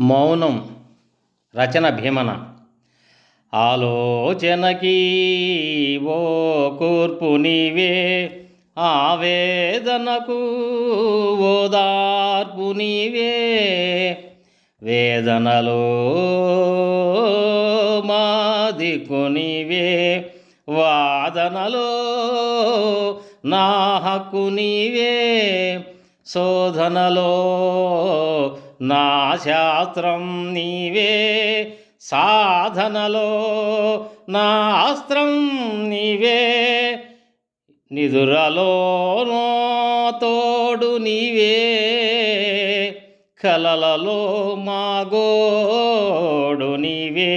మౌనం రచన భీమన. ఆలోచనకి ఓ కూర్పు నీవే ఆవేదనకు ఓదార్పు నీవే. వేదనలో మా నీవే వాదనలో నా హక్కు నీవే. శోధనలో నా శాస్త్రం నీవే సాధనలో నా అస్త్రం నీవే నిదురలోనో తోడు నీవే కలలలో మాగోడు నీవే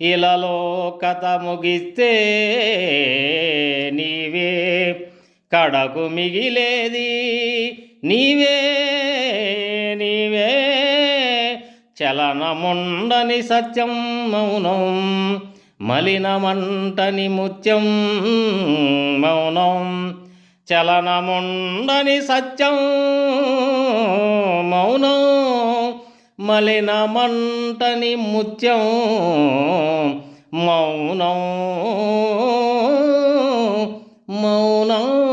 ఇలలో కథ ముగిస్తే నీవే కడకు మిగిలేది నీవే చలనముండని సత్యం మౌనం మలినమంటని ముత్యం మౌనం. చలనముండని సత్యం మౌనం మలినమంటని ముత్యం మౌనం. మౌనం.